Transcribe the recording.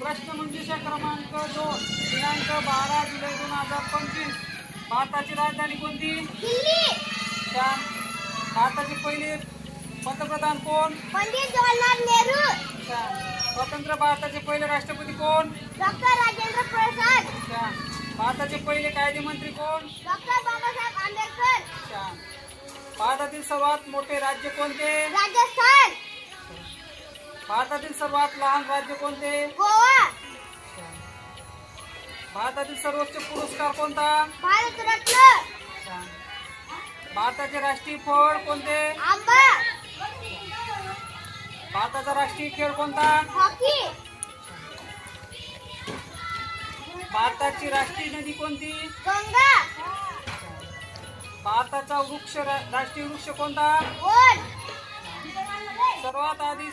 प्रश्न मंजुषा क्रमांक दोन दिनांक बारा जुलै दोन हजार पंचवीस. भारताची राजधानी कोणती? भारताचे पहिले पंतप्रधान कोण? पंडित जवाहरलाल नेहरू. स्वतंत्र भारताचे पहिले राष्ट्रपती कोण? डॉक्टर राजेंद्र प्रसाद. भारताचे पहिले कायदेमंत्री कोण? डॉक्टर बाबासाहेब आंबेडकर. भारतातील सर्वात मोठे राज्य कोणते? राजस्थान. भारतातील सर्वात लहान राज्य कोणते? गोवा. भारतातील सर्वोच्च पुरस्कार कोणता? भारतरत्न. भारताचे राष्ट्रीय फळ कोणते? आंबा. भारताचा राष्ट्रीय खेळ कोणता? हॉकी. भारताची राष्ट्रीय नदी कोणती? गंगा. भारताचा वृक्ष राष्ट्रीय वृक्ष कोणता? सर्वात आधी